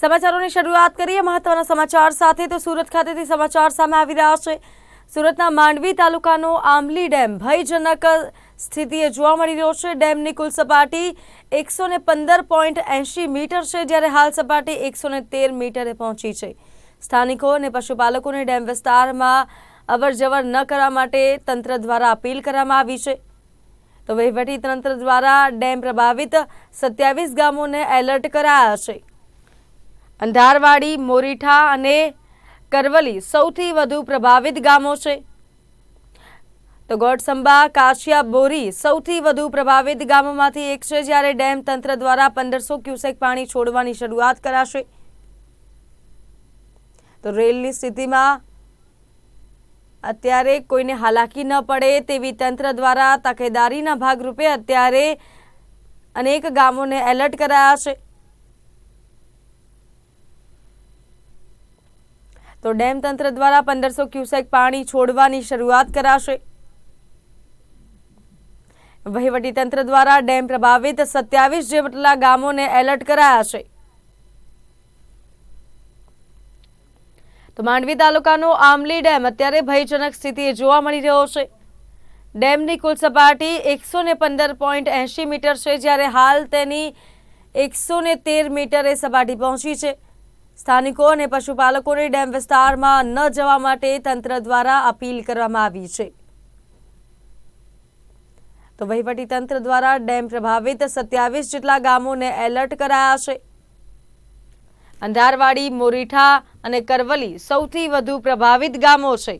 સમાચારોની શરૂઆત કરીએ મહત્વના સમાચાર સાથે. તો સુરત ખાતેથી સમાચાર સામે આવી રહ્યા છે. સુરતના માંડવી તાલુકાનો આંબલી ડેમ ભયજનક સ્થિતિએ જોવા મળી રહ્યો છે. ડેમની કુલ સપાટી એકસો પંદર પોઈન્ટ એંશી મીટર છે, જ્યારે હાલ સપાટી એકસો તેર મીટરે પહોંચી છે. સ્થાનિકો અને પશુપાલકોને ડેમ વિસ્તારમાં અવરજવર ન કરવા માટે તંત્ર દ્વારા અપીલ કરવામાં આવી છે. તો વહીવટી તંત્ર દ્વારા ડેમ પ્રભાવિત સત્યાવીસ ગામોને એલર્ટ કરાયા છે. અંધારવાડી, મોરીઠા અને કરવલી સૌથી વધુ પ્રભાવિત ગામો છે. તો ગોડસંબા, કાશિયા, બોરી સૌથી વધુ પ્રભાવિત ગામોમાંથી એક છે જ્યારે ડેમ તંત્ર દ્વારા પંદરસો ક્યુસેક પાણી છોડવાની શરૂઆત કરાશે. તો રેલની સ્થિતિમાં અત્યારે કોઈને હાલાકી ન પડે તેવી તંત્ર દ્વારા તકેદારીના ભાગરૂપે અત્યારે અનેક ગામોને એલર્ટ કરાયા છે. તો ડેમ તંત્ર દ્વારા પંદરસો ક્યુસેક પાણી છોડવાની શરૂઆત કરાશે. વહીવટી તંત્ર દ્વારા ડેમ પ્રભાવિત સત્યાવીસ જેટલા ગામોને એલર્ટ કરાયા છે. તો માંડવી તાલુકાનો આમલી ડેમ અત્યારે ભયજનક સ્થિતિએ જોવા મળી રહ્યો છે. ડેમની કુલ સપાટી એકસો ને પંદર પોઈન્ટ એંશી મીટર છે, જ્યારે હાલ તેની એકસો ને તેર મીટરે સપાટી પહોંચી છે. સ્થાનિકો અને પશુપાલકોને ડેમ વિસ્તારમાં ન જવા માટે તંત્ર દ્વારા અપીલ કરવામાં આવી છે. તો વહીવટી તંત્ર દ્વારા ડેમ પ્રભાવિત સત્યાવીસ જેટલા ગામોને એલર્ટ કરાયા છે. અંધારવાડી, મોરીઠા અને કરવલી સૌથી વધુ પ્રભાવિત ગામો છે.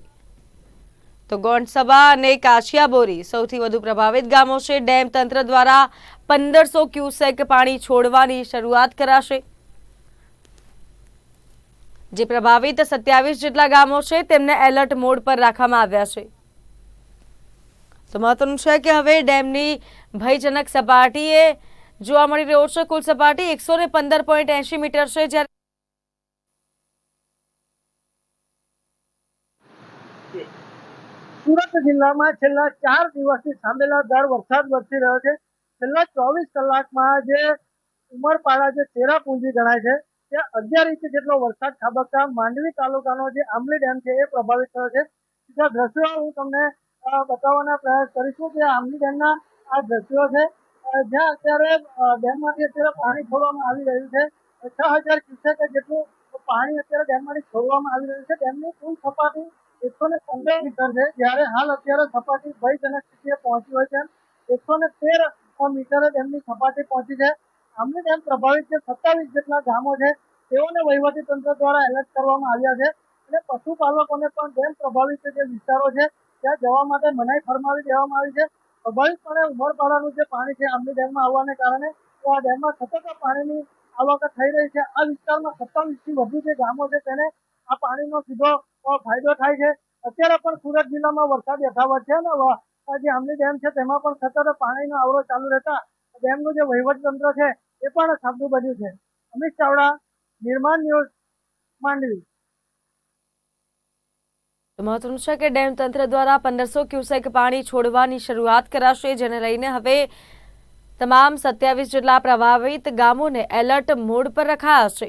તો ગોંડસભા અને કાશિયાબોરી સૌથી વધુ પ્રભાવિત ગામો છે. ડેમ તંત્ર દ્વારા પંદરસો ક્યુસેક પાણી છોડવાની શરૂઆત કરાશે. જે પ્રભાવિત સત્યાવીસ જેટલા ગામો છે, તેમને એલર્ટ મોડ પર રાખવામાં આવ્યા છે. તો મહત્વનું છે કે હવે ડેમની ભયજનક સપાટીએ જોવા મળી રહ્યો છે. કુલ સપાટી એકસો ને પંદર પોઈન્ટ એંશી મીટર છે. જ્યારે સુરત જિલ્લામાં છેલ્લા ચાર દિવસથી સાંભેલાધાર વરસાદ વરસી રહ્યો છે. છેલ્લા ચોવીસ કલાકમાં જે ઉમરપાડા જે ચેરાપુંજી ગણાય છે ત્યાં અગિયાર ઇંચ જેટલો વરસાદ ખાબકતા માંડવી તાલુકાનો જે આંબલી ડેમ છે એ પ્રભાવિત થયો છે. ત્યાં દ્રશ્યો હું તમને બતાવવાના પ્રયાસ કરીશું કે આંબલી ડેમના આ દ્રશ્યો છે. જ્યાં અત્યારે ડેમમાંથી અત્યારે પાણી છોડવામાં આવી રહ્યું છે. છ હજાર ક્યુસેક જેટલું પાણી અત્યારે ડેમમાંથી છોડવામાં આવી રહ્યું છે. ડેમની કુલ સપાટી એકસો ને પંદર મીટર છે. જ્યારે હાલ અત્યારે સપાટી ભયજનક સ્થિતિએ પહોંચી હોય છે. એકસો ને તેર મીટરે ડેમની સપાટી પહોંચી છે. આમની ડેમ પ્રભાવિત જે સત્તાવીસ જેટલા ગામો છે, તેઓને વહીવટી તંત્ર દ્વારા એલર્ટ કરવામાં આવ્યા છે. અને પશુપાલકોને પણ ડેમ પ્રભાવિત જે વિસ્તારો છે, ત્યાં જવા માટે મનાઈ ફરમાવી દેવામાં આવી છે. સ્વાભાવિકપણે ઉમરપાડાનું જે પાણી છે, આમની ડેમમાં આવવાને કારણે તો આ ડેમમાં સતત પાણીની આવક થઈ રહી છે. આ વિસ્તારમાં સત્તાવીસથી વધુ જે ગામો છે, તેને આ પાણીનો સીધો ફાયદો થાય છે. અત્યારે પણ સુરત જિલ્લામાં વરસાદ યથાવત છે અને જે આમલી ડેમ છે, તેમાં પણ સતત પાણીનો આવરો ચાલુ રહેતા ડેમનું જે વહીવટ તંત્ર છે, એ પણ સાબદું બન્યું છે. અમિત ચાવડા, નિર્માણ ન્યૂઝ, માંડવી. મહત્વનું છે કે ડેમ તંત્ર દ્વારા પંદરસો ક્યુસેક પાણી છોડવાની શરૂઆત કરાશે, જેને લઈને હવે તમામ સત્યાવીસ જેટલા પ્રભાવિત ગામોને એલર્ટ મોડ પર રખાયા છે.